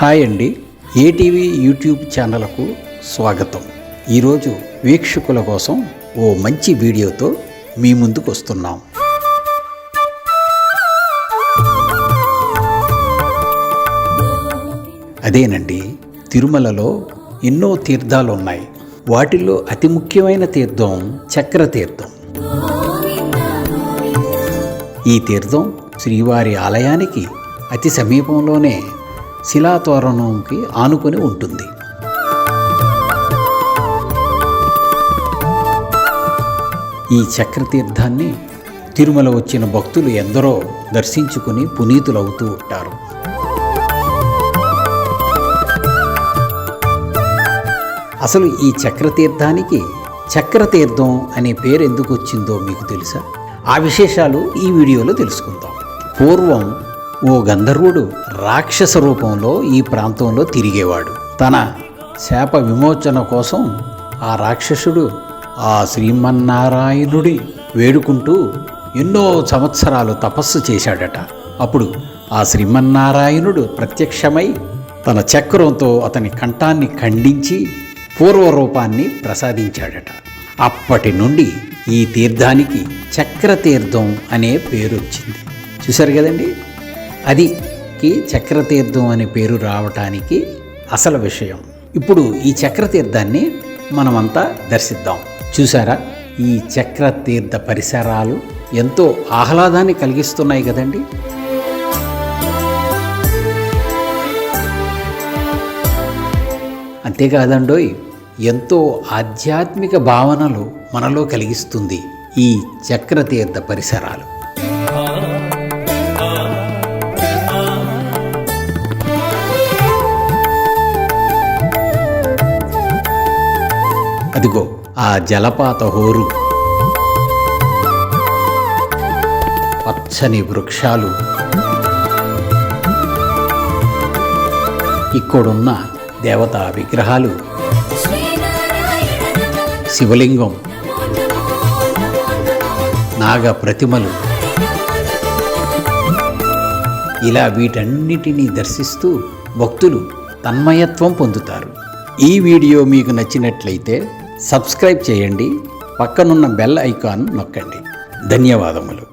Hi అండి. ATV YouTube ఛానల్కు స్వాగతం. ఈరోజు వీక్షకుల కోసం ఓ మంచి వీడియోతో మీ ముందుకు వస్తున్నాం. అదేనండి తిరుమలలో ఎన్నో తీర్థాలు ఉన్నాయి వాటిల్లో అతి ముఖ్యమైన తీర్థం చక్ర తీర్థం ఈ తీర్థం శ్రీవారి ఆలయానికి అతి సమీపంలోనే శిలాతోరణంకి ఆనుకొని ఉంటుంది. ఈ చక్రతీర్థాన్ని తిరుమల వచ్చిన భక్తులు ఎందరో దర్శించుకుని పునీతులవుతూ ఉంటారు. అసలు ఈ చక్రతీర్థానికి చక్రతీర్థం అనే పేరు ఎందుకు వచ్చిందో మీకు తెలుసా? ఆ విశేషాలు ఈ వీడియోలో తెలుసుకుందాం. పూర్వం ఓ గంధర్వుడు రాక్షస రూపంలో ఈ ప్రాంతంలో తిరిగేవాడు. తన శాప విమోచన కోసం ఆ రాక్షసుడు ఆ శ్రీమన్నారాయణుడి వేడుకుంటూ ఎన్నో సంవత్సరాలు తపస్సు చేశాడట. అప్పుడు ఆ శ్రీమన్నారాయణుడు ప్రత్యక్షమై తన చక్రంతో అతని కంఠాన్ని ఖండించి పూర్వరూపాన్ని ప్రసాదించాడట. అప్పటి నుండి ఈ తీర్థానికి చక్రతీర్థం అనే పేరు వచ్చింది చూశారు కదండి? అదికి చక్రతీర్థం అనే పేరు రావటానికి అసలు విషయం. ఇప్పుడు ఈ చక్రతీర్థాన్ని మనమంతా దర్శిద్దాం. చూసారా ఈ చక్రతీర్థ పరిసరాలు ఎంతో ఆహ్లాదాన్ని కలిగిస్తున్నాయి కదండి. అంతేకాదండోయ్ ఎంతో ఆధ్యాత్మిక భావనలు మనలో కలిగిస్తుంది ఈ చక్రతీర్థ పరిసరాలు. అదిగో ఆ జలపాత హోరు. పచ్చని వృక్షాలు. ఇక్కడున్న దేవతా విగ్రహాలు. శివలింగం. నాగ ప్రతిమలు ఇలా వీటన్నిటినీ దర్శిస్తూ భక్తులు తన్మయత్వం పొందుతారు. ఈ వీడియో మీకు నచ్చినట్లయితే సబ్స్క్రైబ్ చేయండి పక్కనున్న బెల్ ఐకాన్ నొక్కండి. ధన్యవాదములు.